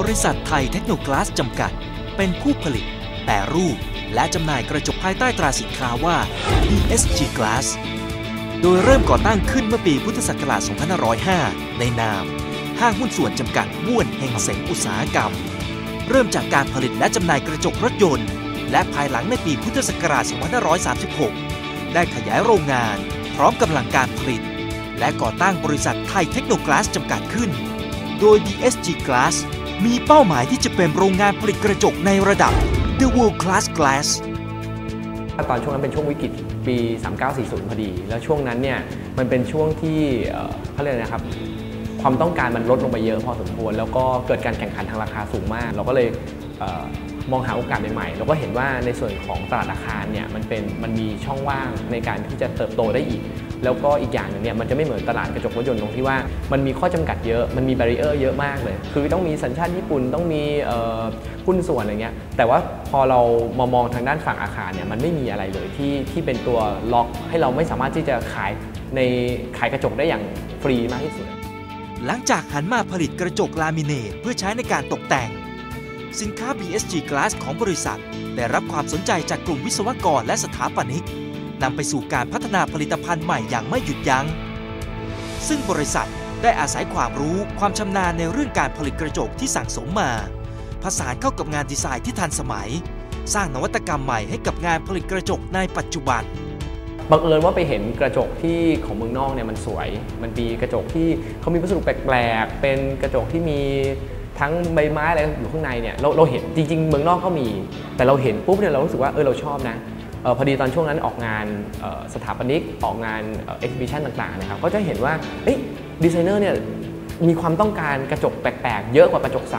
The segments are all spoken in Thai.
บริษัทไทยเทคโนกลาสจำกัด เป็นผู้ผลิต แปรรูป และจำหน่ายกระจกภายใต้ตราสินค้าว่า ESG Glass โดยเริ่มก่อตั้งขึ้นเมื่อปีพุทธศักราช 2505 ในนาม ห้างหุ้นส่วนจำกัดม่วนเฮงเสงอุตสาหกรรม เริ่มจากการผลิตและจำหน่ายกระจกรถยนต์ และภายหลังในปีพุทธศักราช 2536 ได้ขยายโรงงาน พร้อมกำลังการผลิต และก่อตั้งบริษัทไทยเทคโนกลาสจำกัดขึ้น โดย DSG Glass มีเป้าหมายที่จะเป็นโรงงานผลิตกระจกในระดับ The World Class Glass ตอนช่วงนั้นเป็นช่วงวิกฤตปี 3940 พอดี แล้วช่วงนั้นเนี่ยมันเป็นช่วงที่เขาเรียกนะครับ ความต้องการมันลดลงไปเยอะพอสมควร แล้วก็เกิดการแข่งขันทางราคาสูงมาก เราก็เลยเออมองหาโอกาสใหม่ๆ เราก็เห็นว่าในส่วนของตลาดอาคารเนี่ยมันเป็นมันมีช่องว่างในการที่จะเติบโตได้อีก แล้วก็อีกอย่างหนึงเนี่ยมันจะไม่เหมือนตลาดกระจกรถยนต์ตรงที่ว่ามันมีข้อจำกัดเยอะมันมีแบรีเออร์เยอะมากเลย คือต้องมีสัญชาติญี่ปุ่นต้องมีหุ้นส่วนอะไรเงี้ยแต่ว่าพอเรามามองทางด้านฝั่งอาคารเนี่ยมันไม่มีอะไรเลยที่ที่เป็นตัวล็อกให้เราไม่สามารถที่จะขายในขายกระจกได้อย่างฟรีมากที่สุด หลังจากหันมาผลิตกระจกลามิเนตเพื่อใช้ในการตกแต่ง สินค้า BSG Glass ของบริษัท ได้รับความสนใจจากกลุ่มวิศวกรและสถาปนิก นำไปสู่การพัฒนาผลิตภัณฑ์ใหม่อย่างไม่หยุดยัง้ง ซึ่งบริษัทได้อาศัยความรู้ความชำนาญในเรื่องการผลิตกระจกที่สั่งสมมา ผสานเข้ากับงานดีไซน์ที่ทันสมัย สร้างนวัตกรรมใหม่ให้กับงานผลิตกระจกในปัจจุบันบังเอิญว่าไปเห็นกระจกที่ของเมืองนอกเนี่ยมันสวย มันมีกระจกที่เขามีวัสดุแปลกๆ เป็นกระจกที่มีทั้งใบไม้อะไรอยู่ข้างในเนี่ยเราเราเห็นจริง ๆ เมืองนอกก็มี แต่เราเห็นปุ๊บเนี่ยเรารู้สึกว่าเออเราชอบนะ พอดีตอนช่วงนั้นออกงานออสถาปนิกออกงานเอ็กซิบิชันต่างๆนะครับก็จะเห็นว่าดีไซเนอร์เนี่ยมีความต้องการกระจกแปลกๆ เยอะกว่ากระจกใส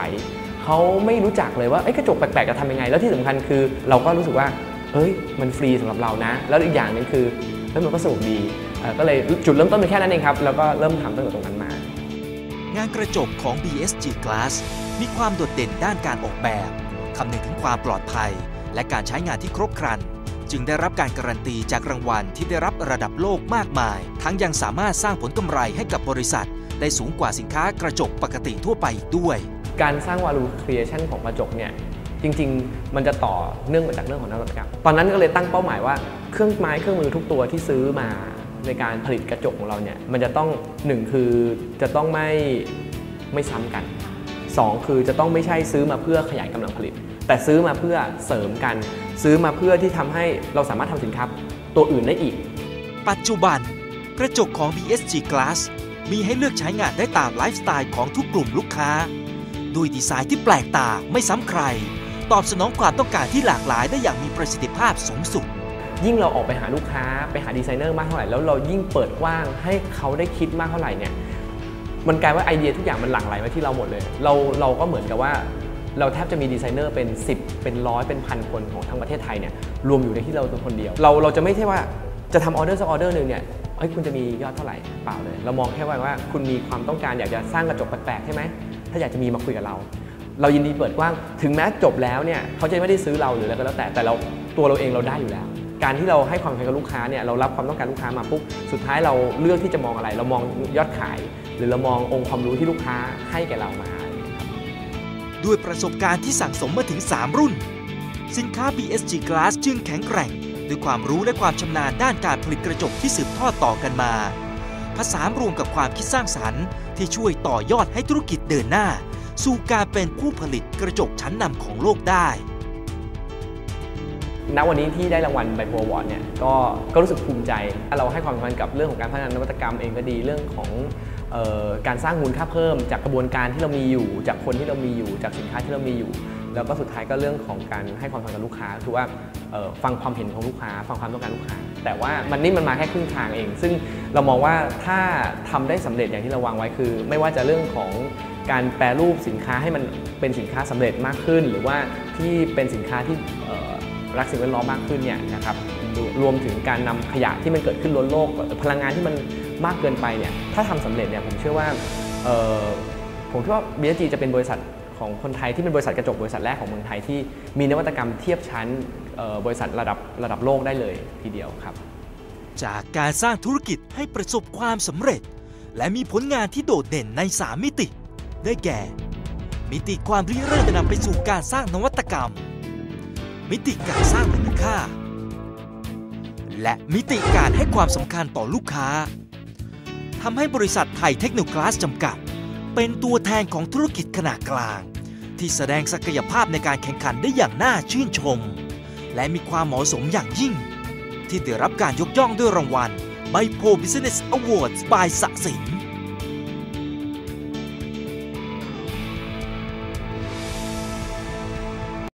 เขาไม่รู้จักเลยว่าเอ้กระจกแปลกๆจะทำยังไง แล้วที่สำคัญคือเราก็รู้สึกว่าเอ้ยมันฟรีสำหรับเรานะ แล้วอีกอย่างนึงคือเฮ้ยมันก็สนุกดีก็เลยจุดเริ่มต้นเป็นแค่นั้นเองครับแล้วก็เริ่มทำตั้งแต่ตรงนั้นมา งานกระจกของ BSG Glass มีความโดดเด่นด้านการออกแบบคำนึงถึงความปลอดภัย และการใช้งานที่ครบครัน จึงได้รับการการันตีจากรางวัลที่ได้รับระดับโลกมากมาย ทั้งยังสามารถสร้างผลกำไรให้กับบริษัท ได้สูงกว่าสินค้ากระจกปกติทั่วไปอีกด้วย การสร้าง value creation ของกระจกเนี่ยจริงๆ มันจะต่อเนื่องมาจากเรื่องของนวัตกรรม ตอนนั้นก็เลยตั้งเป้าหมายว่าเครื่องไม้เครื่องมือทุกตัวที่ซื้อมาในการผลิตกระจกของเราเนี่ยมันจะต้องหนึ่งคือจะต้องไม่ไม่ซ้ำกันสองคือจะต้องไม่ใช่ซื้อมาเพื่อขยายกำลังผลิต แต่ซื้อมาเพื่อเสริมกัน ซื้อมาเพื่อที่ทำให้เราสามารถทำสินค้าตัวอื่นได้อีก ปัจจุบัน กระจกของ BSG Glass มีให้เลือกใช้งานได้ตามไลฟ์สไตล์ของทุกกลุ่มลูกค้า ด้วยดีไซน์ที่แปลกตาไม่ซ้ำใคร ตอบสนองความต้องการที่หลากหลายได้อย่างมีประสิทธิภาพสูงสุด ยิ่งเราออกไปหาลูกค้าไปหาดีไซเนอร์มากเท่าไหร่แล้วเรายิ่งเปิดกว้างให้เขาได้คิดมากเท่าไหร่เนี่ยมันกลายว่าไอเดียทุกอย่างมันหลั่งไหลมาที่เราหมดเลย เราเราก็เหมือนกับว่า เราแทบจะมีดีไซเนอร์เป็น 10 เป็นร้อยเป็นพันคนของทั้งประเทศไทยเนี่ยรวมอยู่ในที่เราตัวคนเดียว เราเราจะไม่ใช่ว่าจะทำออเดอร์สักออเดอร์หนึ่งเนี่ยเอ้ยคุณจะมียอดเท่าไหร่เปล่าเลย เรามองแค่ว่าว่าคุณมีความต้องการอยากจะสร้างกระจกแปลกๆใช่ไหมถ้าอยากจะมีมาคุยกับเรา เรายินดีเปิดกว้างถึงแม้จบแล้วเนี่ยเขาจะไม่ได้ซื้อเราหรืออะไรก็แล้วแต่แต่เราตัวเราเองเราได้อยู่แล้ว การที่เราให้ความสำคัญกับลูกค้าเนี่ยเรารับความต้องการลูกค้ามาปุ๊บสุดท้ายเราเลือกที่จะมองอะไร เรามองยอดขาย หรือเรามององค์ความรู้ที่ลูกค้าให้แก่เรามา ด้วยประสบการณ์ที่สั่งสมมาถึง 3 รุ่น สินค้า BSG Glass จึงแข็งแกร่ง ด้วยความรู้และความชำนาญด้านการผลิตกระจกที่สืบทอดต่อกันมาผสานรวมกับความคิดสร้างสรรค์ ที่ช่วยต่อยอดให้ธุรกิจเดินหน้า สู่การเป็นผู้ผลิตกระจกชั้นนำของโลกได้ณวันนี้ที่ได้รางวัลไบโพวอร์ดเนี่ยก็ก็รู้สึกภูมิใจ เราให้ความสำคัญกับเรื่องของการพัฒนานวัตกรรมเองก็ดีเรื่องของ การสร้างมูลค่าเพิ่ม จากกระบวนการที่เรามีอยู่ จากคนที่เรามีอยู่ จากสินค้าที่เรามีอยู่ แล้วก็สุดท้ายก็เรื่องของการให้ความสำคัญกับลูกค้าคือว่าฟังความเห็นของลูกค้า ฟังความต้องการลูกค้า แต่ว่ามันนี่มันมาแค่ครึ่งทางเอง ซึ่งเรามองว่าถ้าทำได้สำเร็จอย่างที่เราวางไว้คือ ไม่ว่าจะเรื่องของการแปรรูปสินค้าให้มันเป็นสินค้าสำเร็จมากขึ้น หรือว่าที่เป็นสินค้าที่รักสิ่งแวดล้อมมากขึ้นเนี่ยนะครับรวรวมถึงการนำขยะที่มันเกิดขึ้นล้นโลกพลังงานที่มัน มากเกินไปเนี่ยถ้าทำสำเร็จเนี่ยผมเชื่อว่าผมคิดว่า BSG จะเป็นบริษัทของคนไทยที่เป็นบริษัทกระจกบริษัทแรกของเมืองไทยที่มีนวัตกรรมเทียบชั้นบริษัทระดับระดับโลกได้เลยทีเดียวครับ จากการสร้างธุรกิจให้ประสบความสำเร็จ และมีผลงานที่โดดเด่นใน 3 มิติ ได้แก่ มิติความริเริ่มจะนำไปสู่การสร้างนวัตกรรม มิติการสร้างมูลค่า และมิติการให้ความสำคัญต่อลูกค้า ทำให้บริษัทไทยเทคโนโลยีจำกัด เป็นตัวแทนของธุรกิจขนาดกลาง ที่แสดงศักยภาพในการแข่งขันได้อย่างน่าชื่นชม และมีความเหมาะสมอย่างยิ่ง ที่ได้รับการยกย่องด้วยรางวัลไบโพ Business Awards by สะสิน